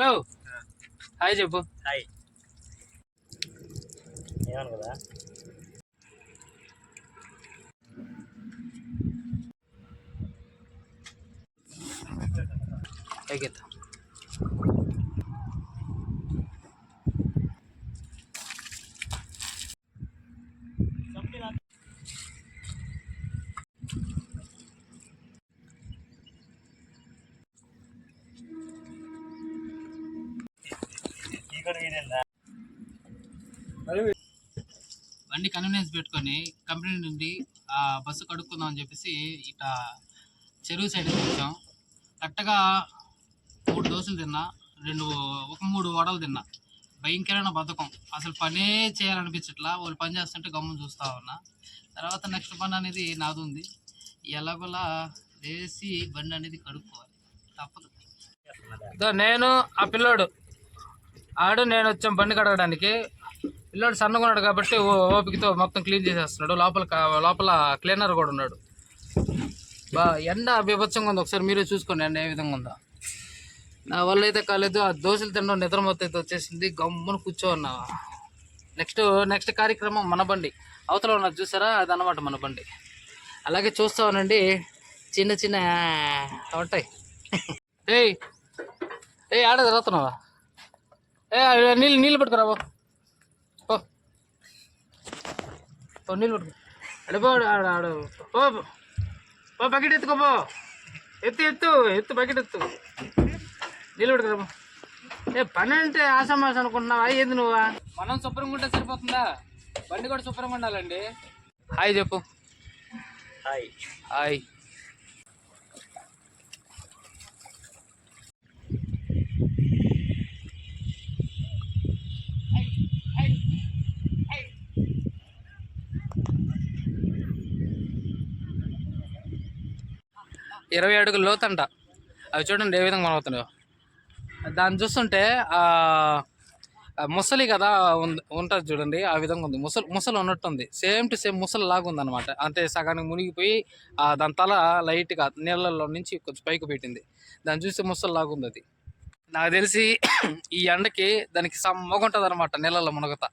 Bro hi చెప్పు. Hi. కదా? పైకి బండి కన్వీనియన్స్ పెట్టుకొని కంపెనీ నుండి ఆ బస్సు కడుక్కుందాం అని చెప్పేసి ఇట చెరువు సైడ్ వచ్చాం. కరెక్ట్గా మూడు దోశలు తిన్నా రెండు ఒక మూడు వడలు తిన్నా. భయంకరమైన బద్ధకం. అసలు పనే చేయాలనిపించట్లా. వాళ్ళు పని చేస్తుంటే గమ్మున చూస్తా ఉన్నా. తర్వాత నెక్స్ట్ పని అనేది నాది ఉంది. ఎలాగోలా వేసి బండి అనేది కడుక్కోవాలి. తప్పదు. నేను ఆ పిల్లోడు. ఆడు నేను వచ్చాం బండి కడగడానికి. పిల్లోడు సన్నగా ఉన్నాడు కాబట్టి ఓ- ఓపికతో మొత్తం క్లీన్ చేసేస్తున్నాడు. లోపల లోపల క్లీనర్ కూడా ఉన్నాడు. బా ఎండ బీభత్సంగా ఉంది. ఒకసారి మీరే చూసుకోండి ఎండ ఏ విధంగా ఉందా. నా వల్ల అయితే కాలేదు. ఆ దోశలు తినడం నిద్ర మొత్తం అయితే వచ్చేసింది. గమ్మున కూర్చోన్నా నెక్స్ట్ నెక్స్ట్ కార్యక్రమం మన బండి. అవతల ఉన్నది చూసారా? అది అన్నమాట మన బండి. అలాగే చూస్తామనండి చిన్న చిన్న ఉంటాయి ఏయ్ ఏ ఆడ తిరుగుతున్నావా? ఏ నీళ్ళు నీళ్ళు పట్టుకురా పో. పో. నీళ్ళు పట్టుకో అడే పో ఆడ ఆడ పో పో. బకెట్ ఎత్తుకో పో. ఎత్తు ఎత్తు ఎత్తు బకెట్ ఎత్తు. నీళ్ళు పట్టుకురా పో. ఏ పని అంటే ఆసమాస అనుకుంటున్నావా? ఏంది నువ్వా? మనం శుభ్రంగా ఉంటే సరిపోతుందా? బండి కూడా శుభ్రంగా ఉండాలండి. హాయ్ చెప్పు. హాయ్. హాయ్. ఇరవై అడుగుల లోతంట. అవి చూడండి ఏ విధంగా మనవుతున్నాయో దాన్ని చూస్తుంటే ముసలి కదా ఉంటుంది చూడండి ఆ విధంగా ఉంది. ముసలి ముసలి ఉన్నట్టుంది. సేమ్ టు సేమ్ ముసలి లాగా అనమాట అంటే సగానికి మునిగిపోయి దాని తల లైట్గా నీళ్ళల్లో నుంచి కొంచెం పైకి పెట్టింది. దాన్ని చూస్తే ముసలి లాగా ఉంది అది. నాకు తెలిసి ఈ ఎండకి దానికి సమ్మగా ఉంటుంది అనమాట నీళ్ళల్లో మునగత.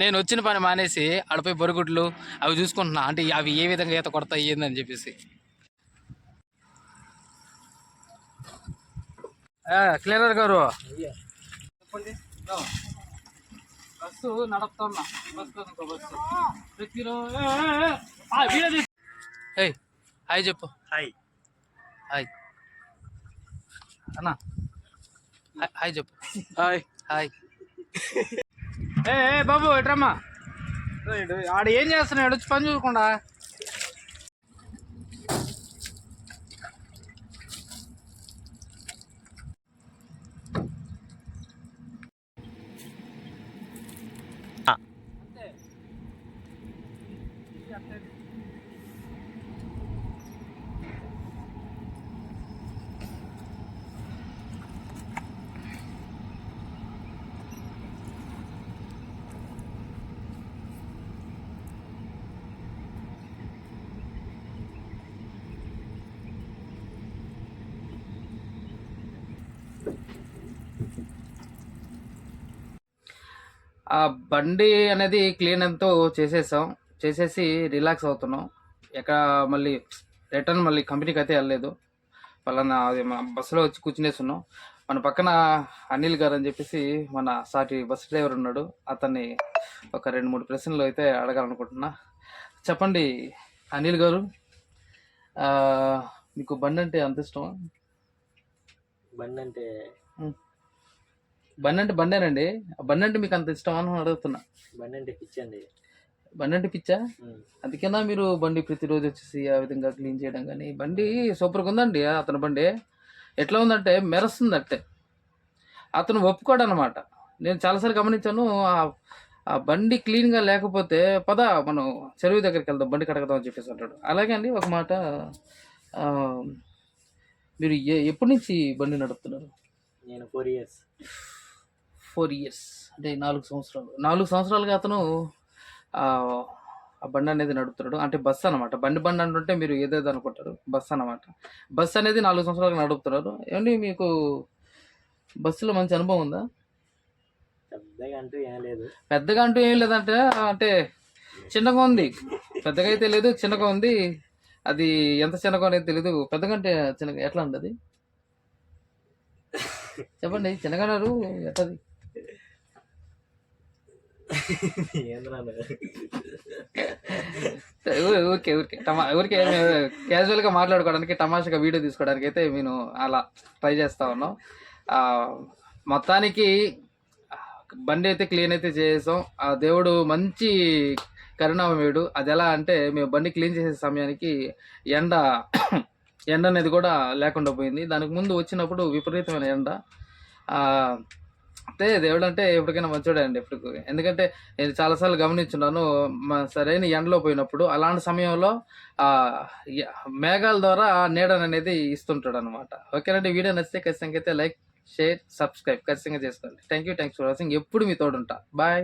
నేను వచ్చిన పని మానేసి ఆడపోయి బొరుగుడ్లు అవి చూసుకుంటున్నా. అంటే అవి ఏ విధంగా ఈత కొడతాయి ఏందని చెప్పేసి. క్లియర్ గారు. చెప్పండి. బస్సు నడుపుతున్నా. బస్సు ఇంకో బస్సు? ప్రతిరోజు ఏయ్ హాయ్ చెప్పు. హాయ్. హాయ్. అన్నా. హాయ్ హాయ్ చెప్పు. హాయ్. హాయ్. ఏ ఏ బాబు ఎట్రమ్మా? ఆడ ఏం చేస్తున్నాడు? వచ్చి పని చూడకుండా. ఆ బండి అనేది క్లీన్ ఎంతో చేసేసాం. చేసేసి రిలాక్స్ అవుతున్నాం. ఎక్కడ మళ్ళీ రిటర్న్ మళ్ళీ కంపెనీకి అయితే వెళ్ళలేదు. పలానా అది మన బస్సులో వచ్చి కూర్చునేస్తున్నాం మన పక్కన అనిల్ గారు అని చెప్పేసి మన సాటి బస్ డ్రైవర్ ఉన్నాడు. అతన్ని ఒక రెండు మూడు ప్రశ్నలు అయితే అడగాలనుకుంటున్నా. చెప్పండి అనిల్ గారు మీకు బండి అంటే అంత ఇష్టమా? బండి అంటే బండి అంటే బండేనండి. ఆ బండి అంటే మీకు అంత ఇష్టమా అని అడుగుతున్నా. బండి అంటే పిచ్చండి బండి అంటే పిచ్చా అందుకేనా మీరు బండి ప్రతిరోజు వచ్చేసి ఆ విధంగా క్లీన్ చేయడం కానీ బండి సూపర్గా ఉందండి అతని బండి. ఎట్లా ఉందంటే మెరుస్తుంది అంటే అతను ఒప్పుకోడు అనమాట నేను చాలాసార్లు గమనించాను ఆ- బండి క్లీన్గా లేకపోతే పద మనం చెరువు దగ్గరికి వెళ్దాం బండి కడగదాం అని చెప్పేసి అంటాడు. అలాగే అండి ఒక మాట మీరు ఎప్పటి నుంచి బండి నడుపుతున్నారు? నేను ఫోర్ ఇయర్స్. ఫోర్ ఇయర్స్ అంటే నాలుగు సంవత్సరాలు. నాలుగు సంవత్సరాలుగా అతను ఆ బండి అనేది నడుపుతున్నాడు. అంటే బస్ అనమాట బండి బండి అంటుంటే మీరు ఏదేదో అనుకుంటారు. బస్ అనమాట బస్ అనేది నాలుగు సంవత్సరాలుగా నడుపుతున్నారు ఏమండి మీకు బస్సులో మంచి అనుభవం ఉందా? పెద్దగా అంటూ ఏం లేదు. పెద్దగా అంటూ ఏం లేదంటే అంటే చిన్నగా ఉంది. పెద్దగా అయితే లేదు చిన్నగా ఉంది. అది ఎంత చిన్నగా అనేది తెలియదు పెద్దగా అంటే చిన్నగా ఎట్లా ఉంది అది చెప్పండి చిన్నగా అన్నారు ఎట్లది ఊరికే ఊరికే. టమా ఊరికే క్యాజువల్గా మాట్లాడుకోవడానికి తమాషగా వీడియో తీసుకోవడానికి అయితే నేను అలా ట్రై చేస్తా ఉన్నాం. మొత్తానికి బండి అయితే క్లీన్ అయితే చేసాం ఆ దేవుడు మంచి కరుణామయుడు. అది ఎలా అంటే మేము బండి క్లీన్ చేసే సమయానికి ఎండ ఎండ అనేది కూడా లేకుండా పోయింది. దానికి ముందు వచ్చినప్పుడు విపరీతమైన ఎండ. అంటే దేవుడు అంటే ఎప్పటికైనా మంచోడే అండి ఎప్పుడు ఎందుకంటే నేను చాలాసార్లు గమనించున్నాను సరైన ఎండలో పోయినప్పుడు అలాంటి సమయంలో ఆ మేఘాల ద్వారా నీడను అనేది ఇస్తుంటాడు అనమాట ఓకేనండి వీడియో నచ్చితే ఖచ్చితంగా అయితే లైక్ షేర్ సబ్స్క్రైబ్ ఖచ్చితంగా చేసుకోండి. Thank you thanks for watching ఎప్పుడు మీ తోడుంటా. బాయ్